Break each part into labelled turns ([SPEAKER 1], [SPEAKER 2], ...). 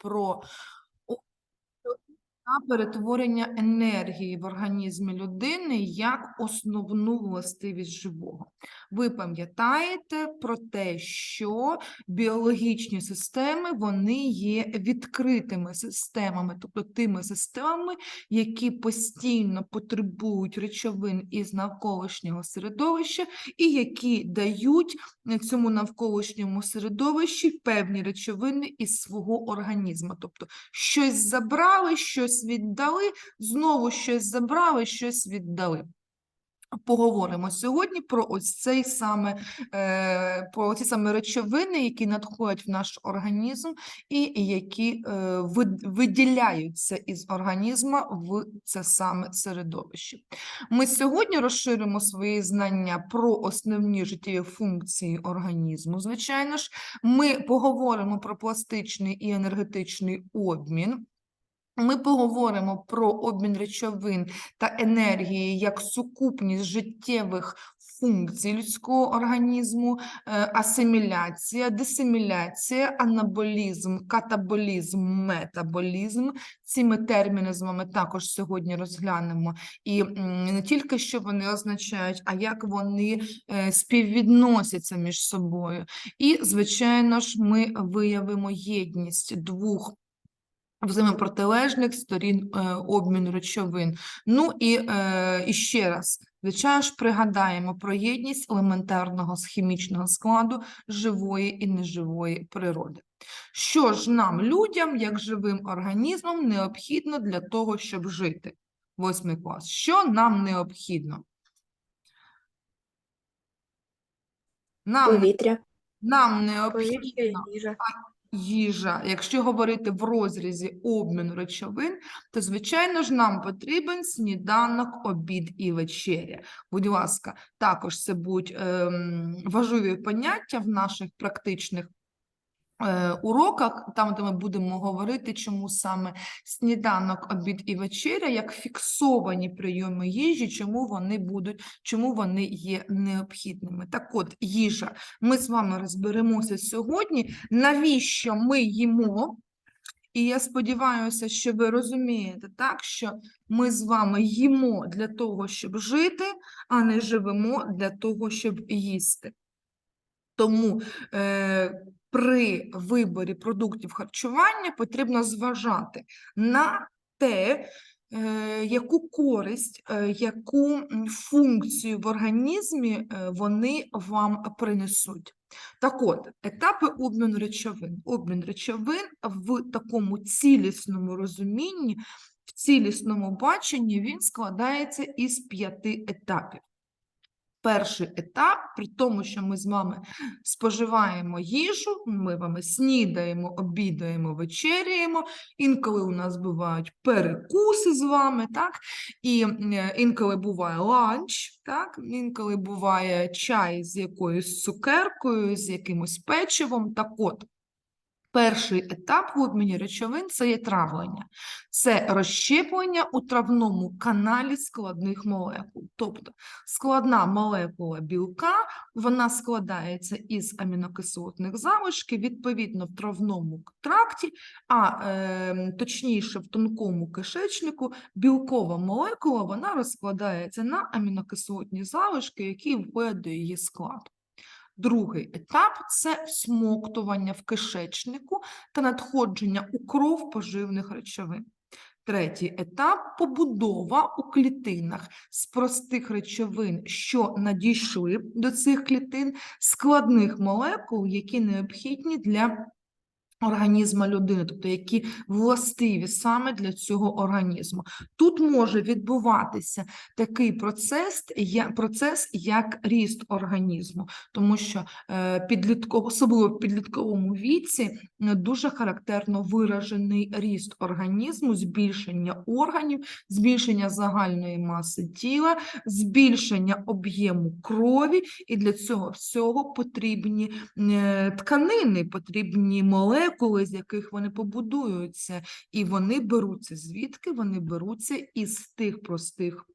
[SPEAKER 1] про та перетворення енергії в організмі людини як основну властивість живого. Ви пам'ятаєте про те, що біологічні системи вони є відкритими системами, тобто тими системами, які постійно потребують речовин із навколишнього середовища і які дають цьому навколишньому середовищі певні речовини із свого організму. Тобто щось забрали, щось віддали, знову щось забрали, щось віддали. Поговоримо сьогодні про ось цей саме е, про ці саме речовини, які надходять в наш організм, і які е, вид- виділяються із організму в це саме середовище. Ми сьогодні розширимо свої знання про основні життєві функції організму. Звичайно ж, ми поговоримо про пластичний і енергетичний обмін. Ми поговоримо про обмін речовин та енергії як сукупність життєвих функцій людського організму, е, асиміляція, дисиміляція, анаболізм, катаболізм, метаболізм. Ці ми терміни з вами також сьогодні розглянемо. І не тільки що вони означають, а як вони е, співвідносяться між собою. І, звичайно ж, ми виявимо єдність двох взаємопротилежних сторін е, обміну речовин. Ну і, е, і ще раз, звичайно ж, пригадаємо про єдність елементарного з хімічного складу живої і неживої природи. Що ж нам, людям, як живим організмам, необхідно для того, щоб жити? Восьмий клас. Що нам необхідно? Нам,
[SPEAKER 2] Повітря.
[SPEAKER 1] нам необхідно
[SPEAKER 2] Повітря, їжа.
[SPEAKER 1] Їжа, якщо говорити в розрізі обміну речовин, то, звичайно ж, нам потрібен сніданок, обід і вечеря. Будь ласка, також це будуть ем, важливі поняття в наших практичних уроках, там, де ми будемо говорити, чому саме сніданок, обід і вечеря, як фіксовані прийоми їжі, чому вони будуть, чому вони є необхідними. Так от, їжа. Ми з вами розберемося сьогодні, навіщо ми їмо. І я сподіваюся, що ви розумієте, так, що ми з вами їмо для того, щоб жити, а не живемо для того, щоб їсти. Тому е, при виборі продуктів харчування потрібно зважати на те, е, яку користь, е, яку функцію в організмі е, вони вам принесуть. Так от, етапи обміну речовин. Обмін речовин в такому цілісному розумінні, в цілісному баченні він складається із п'яти етапів. Перший етап, при тому, що ми з вами споживаємо їжу, ми вами снідаємо, обідаємо, вечеряємо, інколи у нас бувають перекуси з вами, так? І інколи буває ланч, так? Інколи буває чай з якоюсь цукеркою, з якимось печивом. Так от, перший етап в обміні речовин це є травлення. Це розщеплення у травному каналі складних молекул. Тобто складна молекула білка, вона складається із амінокислотних залишків, відповідно, в травному тракті, а е, точніше в тонкому кишечнику білкова молекула вона розкладається на амінокислотні залишки, які входять до її складу. Другий етап це всмоктування в кишечнику та надходження у кров поживних речовин. Третій етап побудова у клітинах з простих речовин, що надійшли до цих клітин, складних молекул, які необхідні для організму людини, тобто які властиві саме для цього організму. Тут може відбуватися такий процес, процес як ріст організму, тому що е, підлітково, особливо в підлітковому віці е, дуже характерно виражений ріст організму, збільшення органів, збільшення загальної маси тіла, збільшення об'єму крові, і для цього всього потрібні е, тканини, потрібні молекули, з яких вони побудуються, і вони беруться звідки? Вони беруться із тих простих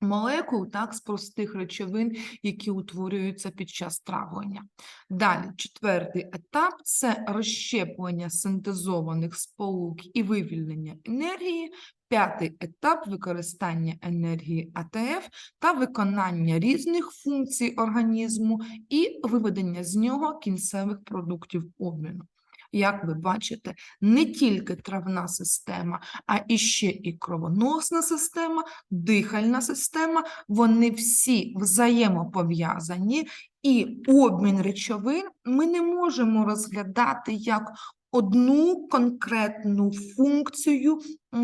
[SPEAKER 1] молекул, так, з простих речовин, які утворюються під час травлення. Далі, четвертий етап це розщеплення синтезованих сполук і вивільнення енергії. П'ятий етап використання енергії АТФ та виконання різних функцій організму і виведення з нього кінцевих продуктів обміну. Як ви бачите, не тільки травна система, а іще і кровоносна система, дихальна система, вони всі взаємопов'язані, і обмін речовин ми не можемо розглядати як одну конкретну функцію, е,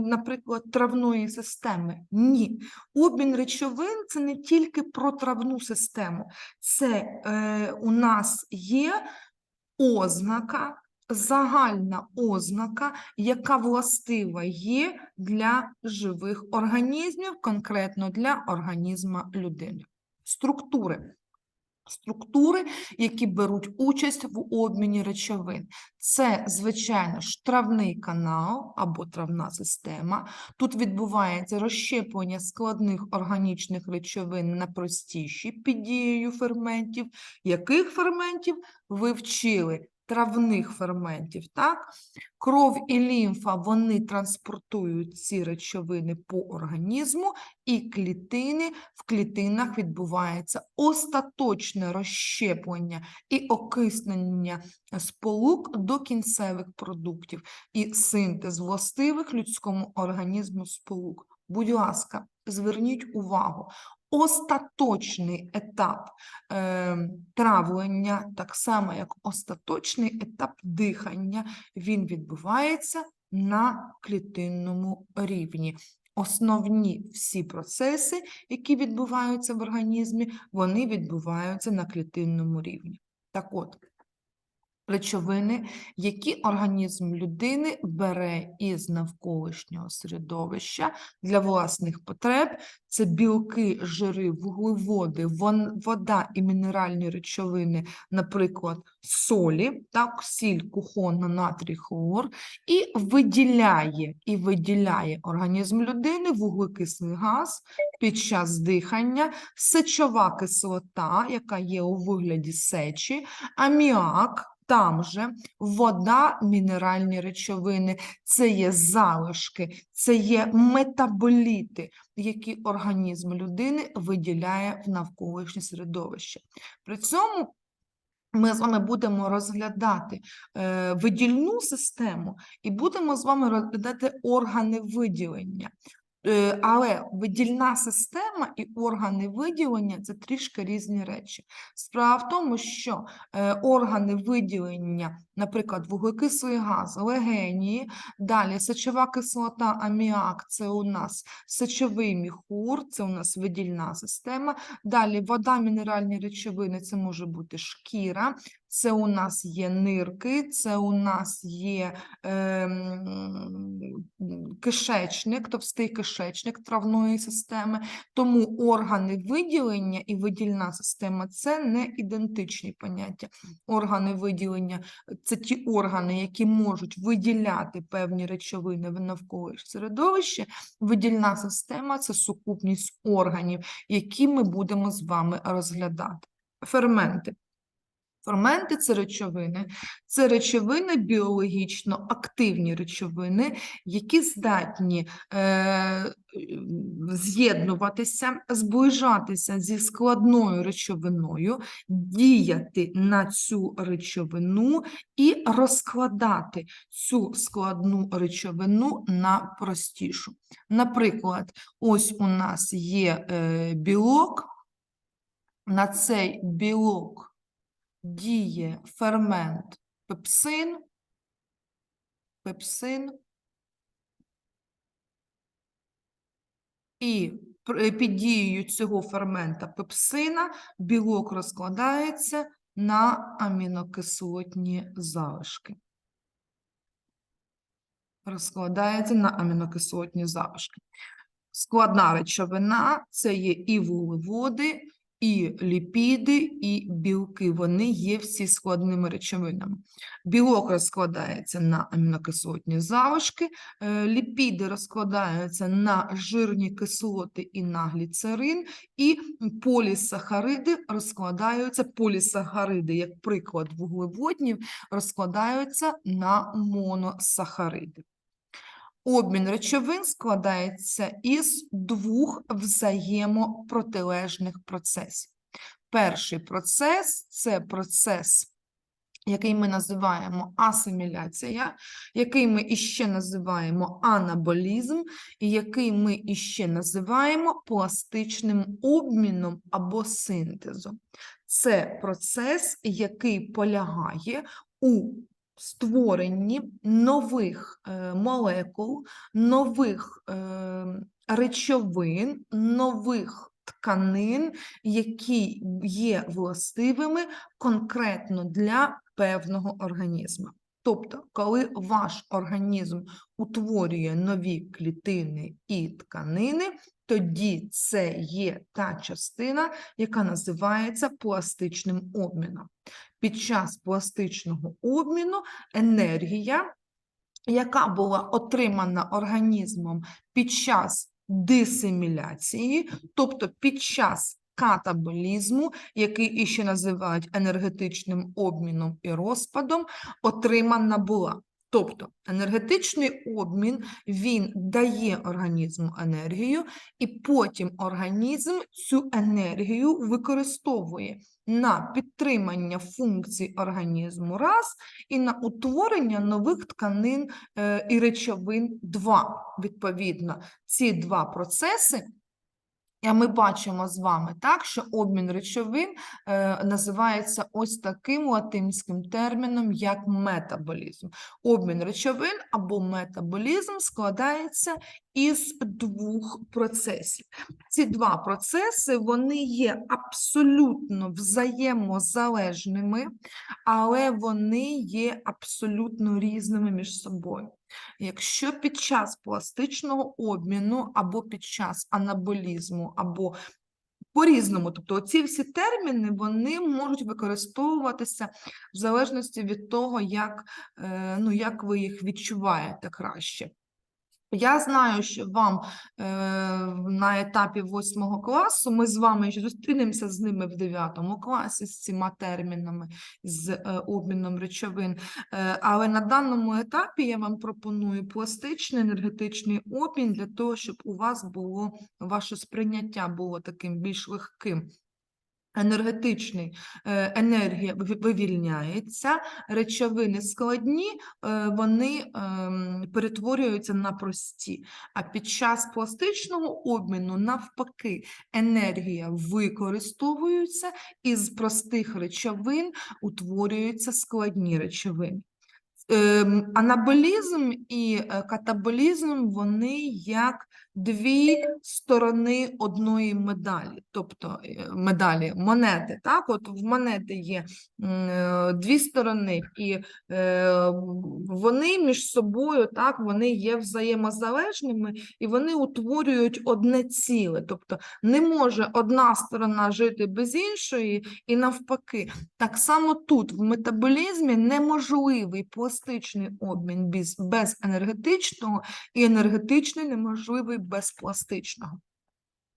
[SPEAKER 1] наприклад, травної системи. Ні. Обмін речовин це не тільки про травну систему, це е, у нас є ознака, загальна ознака, яка властива є для живих організмів, конкретно для організму людини. Структури. Структури, які беруть участь в обміні речовин. Це, звичайно ж, травний канал або травна система. Тут відбувається розщеплення складних органічних речовин на простіші під дією ферментів. Яких ферментів ви вчили? Травних ферментів, так? Кров і лімфа вони транспортують ці речовини по організму, і клітини в клітинах відбувається остаточне розщеплення і окиснення сполук до кінцевих продуктів і синтез властивих людському організму сполук. Будь ласка, зверніть увагу. Остаточний етап е, травлення, так само як остаточний етап дихання, він відбувається на клітинному рівні. Основні всі процеси, які відбуваються в організмі, вони відбуваються на клітинному рівні. Так от, речовини, які організм людини бере із навколишнього середовища для власних потреб, це білки, жири, вуглеводи, вода і мінеральні речовини, наприклад, солі, так, сіль, кухонна, натрій, хлор, і виділяє, і виділяє організм людини вуглекислий газ під час дихання, сечова кислота, яка є у вигляді сечі, аміак, там же вода, мінеральні речовини, це є залишки, це є метаболіти, які організм людини виділяє в навколишнє середовище. При цьому ми з вами будемо розглядати е, видільну систему і будемо з вами розглядати органи виділення. Е, Але видільна система і органи виділення це трішки різні речі. Справа в тому, що е, органи виділення, наприклад, вуглекислий газ, легені, далі сечова кислота, аміак це у нас сечовий міхур, це у нас видільна система. Далі вода, мінеральні речовини, це може бути шкіра, це у нас є нирки, це у нас є ем, кишечник, товстий кишечник травної системи. Тому органи виділення і видільна система це не ідентичні поняття. Органи виділення це ті органи, які можуть виділяти певні речовини в навколишнє середовище. Видільна система це сукупність органів, які ми будемо з вами розглядати. Ферменти. Ферменти це речовини, це речовини біологічно активні речовини, які здатні е, з'єднуватися, зближатися зі складною речовиною, діяти на цю речовину і розкладати цю складну речовину на простішу. Наприклад, ось у нас є е, білок, на цей білок діє фермент пепсин, пепсин, і під дією цього фермента пепсина білок розкладається на амінокислотні залишки. Розкладається на амінокислотні залишки. Складна речовина це є і вуглеводи, і ліпіди, і білки. Вони є всі складними речовинами. Білок розкладається на амінокислотні залишки, е, ліпіди розкладаються на жирні кислоти і на гліцерин, і полісахариди розкладаються, полісахариди, як приклад вуглеводнів, розкладаються на моносахариди. Обмін речовин складається із двох взаємопротилежних процесів. Перший процес це процес, який ми називаємо асиміляція, який ми іще називаємо анаболізм, і який ми іще називаємо пластичним обміном або синтезом. Це процес, який полягає у створенні нових е, молекул, нових е, речовин, нових тканин, які є властивими конкретно для певного організму. Тобто, коли ваш організм утворює нові клітини і тканини, тоді це є та частина, яка називається пластичним обміном. Під час пластичного обміну енергія, яка була отримана організмом під час дисиміляції, тобто під час катаболізму, який іще називають енергетичним обміном і розпадом, отримана була. Тобто енергетичний обмін він дає організму енергію, і потім організм цю енергію використовує на підтримання функцій організму раз і на утворення нових тканин е, і речовин два. Відповідно, ці два процеси. А ми бачимо з вами так, що обмін речовин е, називається ось таким латинським терміном, як метаболізм. Обмін речовин або метаболізм складається із двох процесів. Ці два процеси вони є абсолютно взаємозалежними, але вони є абсолютно різними між собою. Якщо під час пластичного обміну або під час анаболізму, або по-різному, тобто ці всі терміни вони можуть використовуватися в залежності від того, як, е, ну, як ви їх відчуваєте краще. Я знаю, що вам е, на етапі 8 класу ми з вами зустрінемося з ними в 9 класі з цими термінами, з е, обміном речовин. Е, але на даному етапі я вам пропоную пластичний енергетичний обмін для того, щоб у вас було ваше сприйняття було таким більш легким. Енергетичний е, енергія вивільняється, речовини складні, е, вони ем, перетворюються на прості. А під час пластичного обміну, навпаки, енергія використовується, і з простих речовин утворюються складні речовини. Ем, Анаболізм і е, катаболізм вони як дві сторони одної медалі, тобто е, медалі, монети. Так, от в монети є е, дві сторони, і е, вони між собою так, вони є взаємозалежними і вони утворюють одне ціле. Тобто не може одна сторона жити без іншої, і навпаки. Так само тут в метаболізмі неможливий пластичний обмін без, без енергетичного, і енергетичний неможливий без пластичного.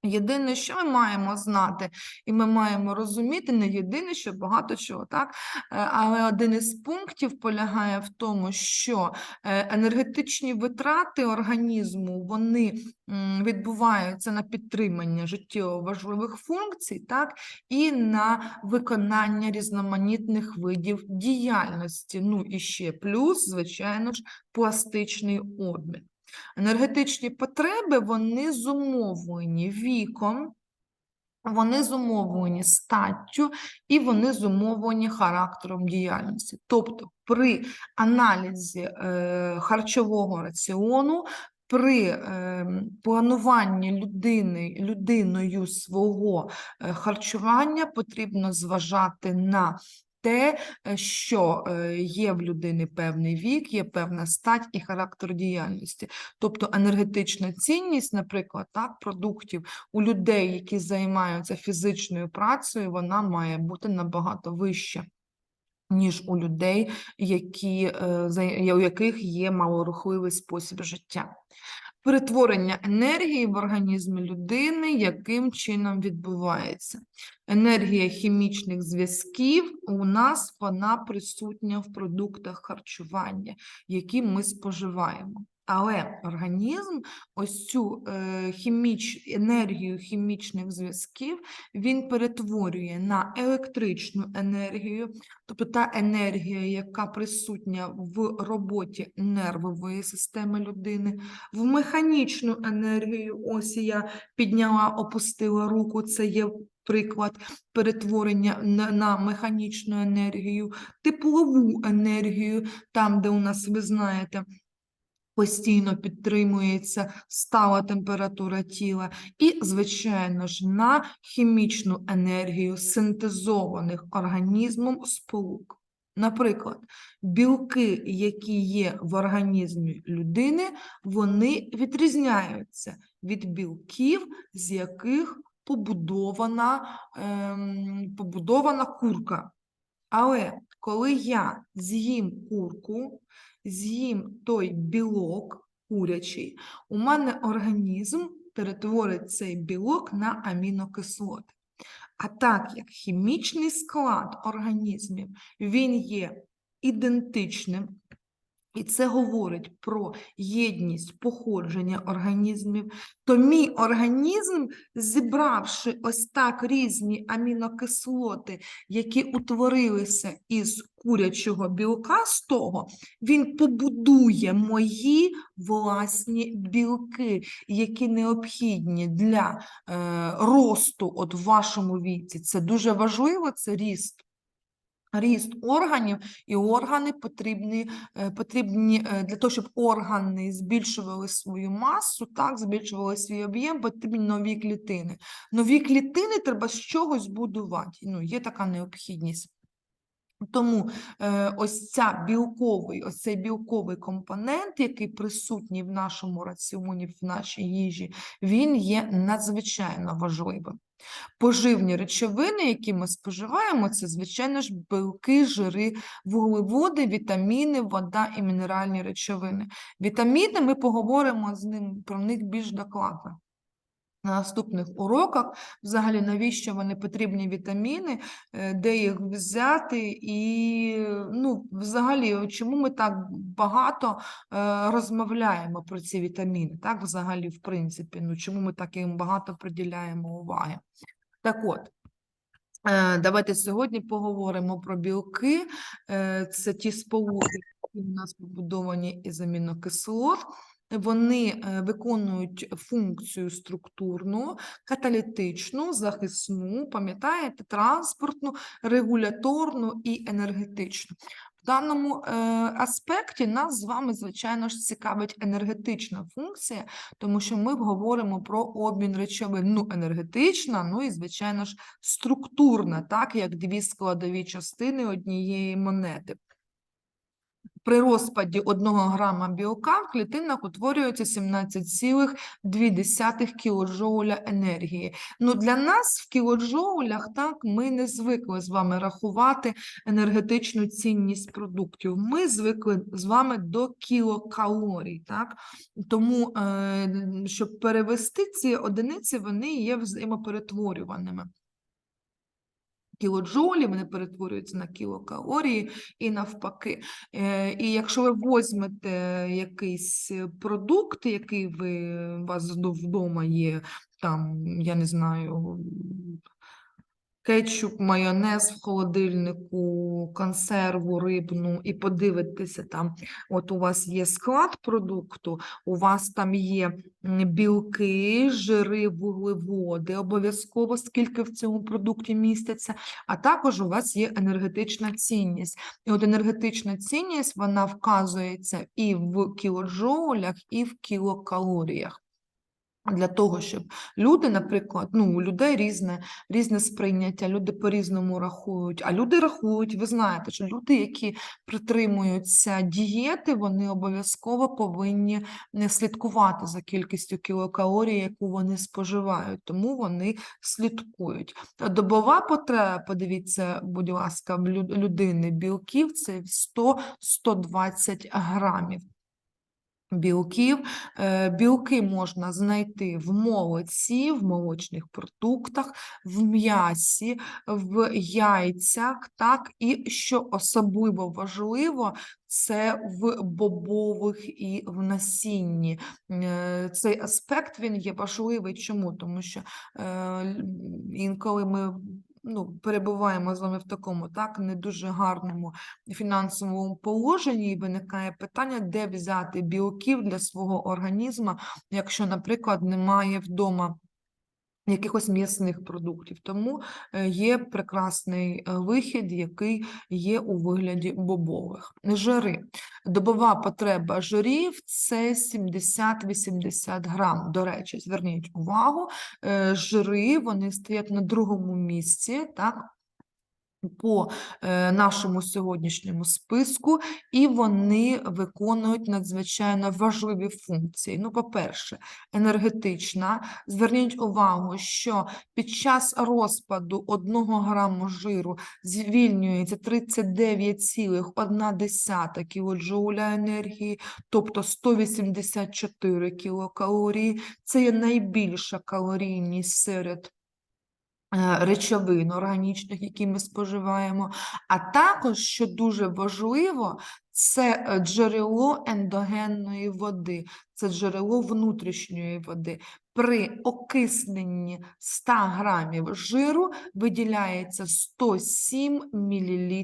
[SPEAKER 1] Єдине, що ми маємо знати, і ми маємо розуміти, не єдине, що багато чого, так? Е, Але один із пунктів полягає в тому, що е, енергетичні витрати організму вони відбуваються на підтримання життєво важливих функцій, так? І на виконання різноманітних видів діяльності. Ну і ще плюс, звичайно ж, пластичний обмін. Енергетичні потреби вони зумовлені віком, вони зумовлені статтю і вони зумовлені характером діяльності. Тобто при аналізі е, харчового раціону, при е, плануванні людини, людиною свого е, харчування потрібно зважати на те, е, що е, є в людини певний вік, є певна стать і характер діяльності. Тобто енергетична цінність, наприклад, так, продуктів у людей, які займаються фізичною працею, вона має бути набагато вища. Ніж у людей, які, е, у яких є малорухливий спосіб життя. Перетворення енергії в організмі людини яким чином відбувається? Енергія хімічних зв'язків у нас вона присутня в продуктах харчування, які ми споживаємо. Але організм ось цю е, хіміч, енергію хімічних зв'язків він перетворює на електричну енергію, тобто та енергія, яка присутня в роботі нервової системи людини, в механічну енергію. Ось я підняла, опустила руку. Це є приклад перетворення на, на механічну енергію, теплову енергію, там, де у нас, ви знаєте, постійно підтримується стала температура тіла, і, звичайно ж, на хімічну енергію синтезованих організмом сполук. Наприклад, білки, які є в організмі людини, вони відрізняються від білків, з яких побудована, ем, побудована курка. Але коли я з'їм курку, з'їм той білок курячий, у мене організм перетворить цей білок на амінокислоти. А так як хімічний склад організмів він є ідентичним, і це говорить про єдність походження організмів, то мій організм, зібравши ось так різні амінокислоти, які утворилися із курячого білка з того, він побудує мої власні білки, які необхідні для е, росту от в вашому віці. Це дуже важливо, це ріст. Ріст органів і органи потрібні, е, потрібні е, для того, щоб органи збільшували свою масу, так, збільшували свій об'єм, потрібні нові клітини. Нові клітини треба з чогось будувати. Ну, є така необхідність. Тому е, ось ця білковий, ось цей білковий компонент, який присутній в нашому раціоні, в нашій їжі, він є надзвичайно важливим. Поживні речовини, які ми споживаємо, це, звичайно ж, білки, жири, вуглеводи, вітаміни, вода і мінеральні речовини. Вітаміни ми поговоримо з ним про них більш докладно. На наступних уроках, взагалі, навіщо вони потрібні вітаміни, е, де їх взяти, і ну, взагалі, чому ми так багато е, розмовляємо про ці вітаміни, так, взагалі, в принципі, ну чому ми так їм багато приділяємо уваги? Так от, е, давайте сьогодні поговоримо про білки. Це ті сполуки, які у нас побудовані із амінокислот. Вони е, виконують функцію структурну, каталітичну, захисну, пам'ятаєте, транспортну, регуляторну і енергетичну. В даному е, аспекті нас з вами, звичайно ж, цікавить енергетична функція, тому що ми говоримо про обмін речовин. Ну, енергетична, ну і, звичайно ж, структурна, так, як дві складові частини однієї монети. При розпаді 1 грама білка в клітинах утворюється 17,2 кілоджоуля енергії. Ну, для нас в кілоджоулях так, ми не звикли з вами рахувати енергетичну цінність продуктів. Ми звикли з вами до кілокалорій. Так? Тому, е, щоб перевести ці одиниці, вони є взаємоперетворюваними кілоджоулі, вони перетворюються на кілокалорії і навпаки. Е, І якщо ви возьмете якийсь продукт, який ви, у вас вдома є, там, я не знаю, кетчуп, майонез в холодильнику, консерву рибну, і подивитися там, от у вас є склад продукту, у вас там є білки, жири, вуглеводи, обов'язково скільки в цьому продукті міститься, а також у вас є енергетична цінність. І от енергетична цінність, вона вказується і в кілоджоулях, і в кілокалоріях. Для того, щоб люди, наприклад, ну, у людей різне, різне сприйняття, люди по-різному рахують. А люди рахують, ви знаєте, що люди, які притримуються дієти, вони обов'язково повинні не слідкувати за кількістю кілокалорій, яку вони споживають, тому вони слідкують. Добова потреба, подивіться, будь ласка, в лю- людини білків це 100-120 грамів. Білків. Е, Білки можна знайти в молоці, в молочних продуктах, в м'ясі, в яйцях, так, і що особливо важливо, це в бобових і в насінні. Е, Цей аспект він є важливий. Чому? Тому що е, інколи ми ну, перебуваємо з вами в такому так не дуже гарному фінансовому положенні, і виникає питання, де взяти білків для свого організму, якщо, наприклад, немає вдома. Якихось м'ясних продуктів, тому е, є прекрасний е, вихід, який є у вигляді бобових. Жири. Добова потреба жирів це 70-80 грам. До речі, зверніть увагу, е, жири вони стоять на другому місці, так, по е, нашому сьогоднішньому списку, і вони виконують надзвичайно важливі функції. Ну, по-перше, енергетична. Зверніть увагу, що під час розпаду 1 граму жиру звільнюється 39,1 кілоджоуля енергії, тобто 184 кілокалорії. Це є найбільша калорійність серед речовин органічних, які ми споживаємо. А також, що дуже важливо, це е, джерело ендогенної води, це джерело внутрішньої води. При окисненні 100 грамів жиру виділяється 107 мл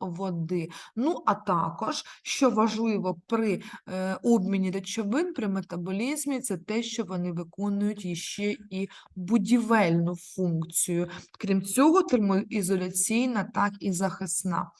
[SPEAKER 1] води. Ну, а також, що важливо при е, обміні речовин, при метаболізмі, це те, що вони виконують іще і будівельну функцію. Крім цього, термоізоляційна, так і захисна.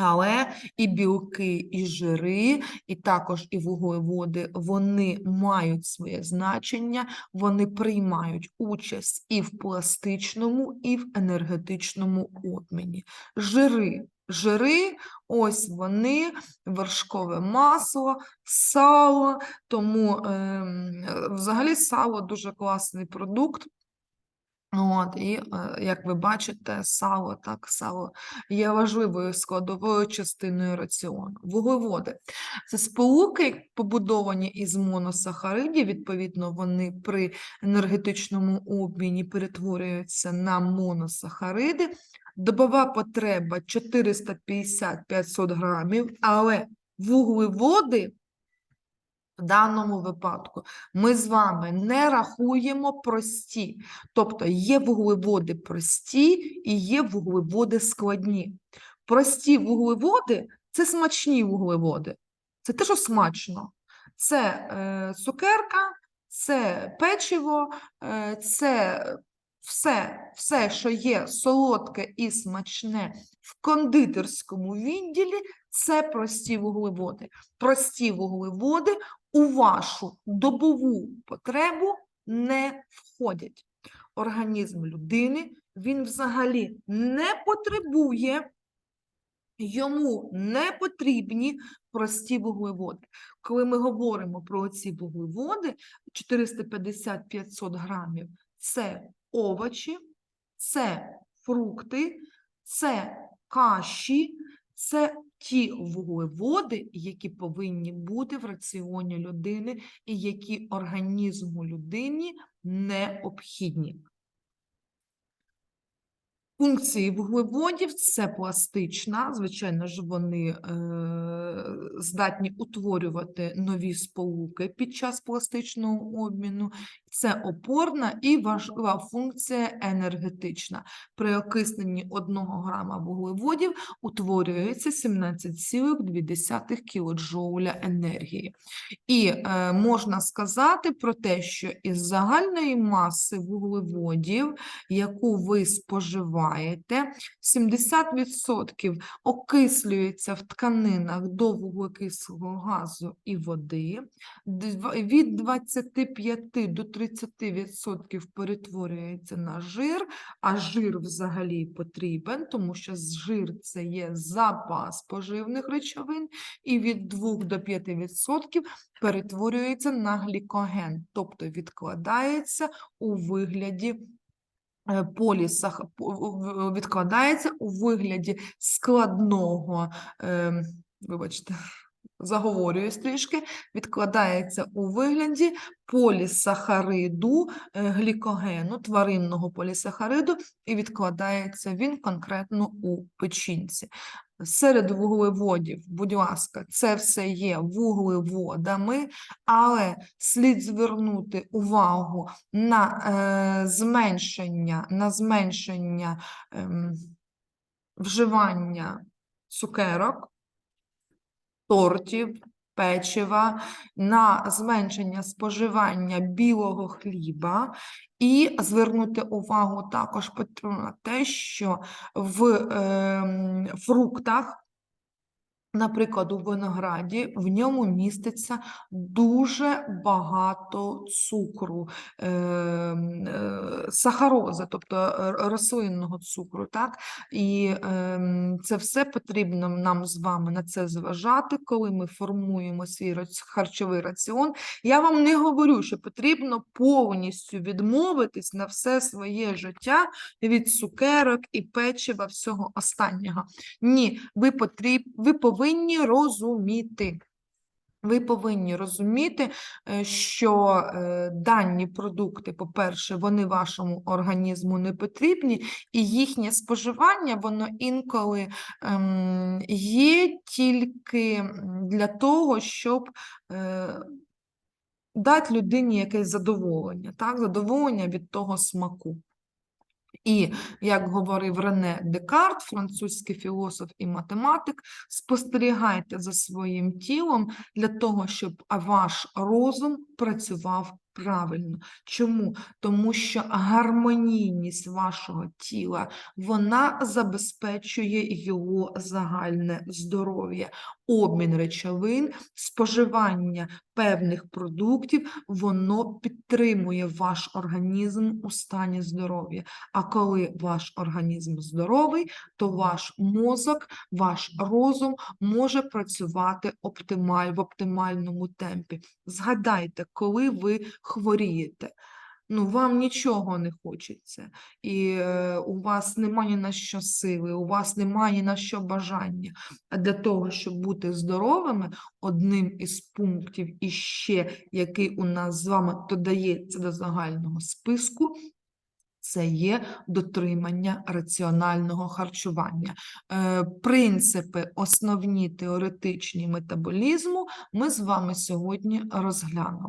[SPEAKER 1] Але і білки, і жири, і також і вуглеводи, вони мають своє значення, вони приймають участь і в пластичному, і в енергетичному обміні. Жири. Жири, ось вони, вершкове масло, сало, тому е, взагалі сало дуже класний продукт. От, і, е, як ви бачите, сало, так, сало є важливою складовою частиною раціону. Вуглеводи. Це сполуки, побудовані із моносахаридів, відповідно, вони при енергетичному обміні перетворюються на моносахариди. Добова потреба 450-500 грамів, але вуглеводи в даному випадку ми з вами не рахуємо прості. Тобто є вуглеводи прості і є вуглеводи складні. Прості вуглеводи це смачні вуглеводи. Це те, що смачно. Це е, цукерка, це печиво, е, це все, все, що є солодке і смачне в кондитерському відділі, це прості вуглеводи. Прості вуглеводи у вашу добову потребу не входять. Організм людини він взагалі не потребує, йому не потрібні прості вуглеводи. Коли ми говоримо про ці вуглеводи, 450-500 грамів, це овочі, це фрукти, це каші, це ті вуглеводи, які повинні бути в раціоні людини і які організму людині необхідні. Функції вуглеводів це пластична, звичайно ж, вони е, здатні утворювати нові сполуки під час пластичного обміну. Це опорна і важлива функція енергетична. При окисненні 1 грама вуглеводів утворюється 17,2 кілоджоуля енергії. І е, можна сказати про те, що із загальної маси вуглеводів, яку ви споживаєте, 70% окислюється в тканинах до вуглекислого газу і води, від 25 до 30% перетворюється на жир, а жир взагалі потрібен, тому що жир це є запас поживних речовин, і від 2 до 5% перетворюється на глікоген, тобто відкладається у вигляді е, полісах, відкладається у вигляді складного, ем, вибачте, заговорююсь трішки, відкладається у вигляді полісахариду, е, глікогену, тваринного полісахариду, і відкладається він конкретно у печінці. Серед вуглеводів, будь ласка, це все є вуглеводами, але слід звернути увагу на е, зменшення, на зменшення ем, вживання цукерок, тортів, печива, на зменшення споживання білого хліба, і звернути увагу також на те, що в е, фруктах, наприклад, у винограді, в ньому міститься дуже багато цукру, ем, е, сахарози, тобто е, рослинного цукру, так? І ем, це все потрібно нам з вами на це зважати, коли ми формуємо свій харчовий раціон. Я вам не говорю, що потрібно повністю відмовитись на все своє життя від цукерок і печива, всього останнього. Ні, ви потріб... ви повинні розуміти. Ви повинні розуміти, е, що е, дані продукти, по-перше, вони вашому організму не потрібні, і їхнє споживання, воно інколи ем, є тільки для того, щоб е, дати людині якесь задоволення, так? Задоволення від того смаку. І, як говорив Рене Декарт, французький філософ і математик, спостерігайте за своїм тілом для того, щоб ваш розум працював правильно. Чому? Тому що гармонійність вашого тіла вона забезпечує його загальне здоров'я, обмін речовин, споживання певних продуктів, воно підтримує ваш організм у стані здоров'я. А коли ваш організм здоровий, то ваш мозок, ваш розум може працювати оптималь, в оптимальному темпі. Згадайте, коли ви хворієте. Ну, вам нічого не хочеться, і е, у вас немає ні на що сили, у вас немає ні на що бажання. А для того, щоб бути здоровими, одним із пунктів іще, який у нас з вами додається до загального списку, це є дотримання раціонального харчування. Е, Принципи основні теоретичні метаболізму ми з вами сьогодні розглянули.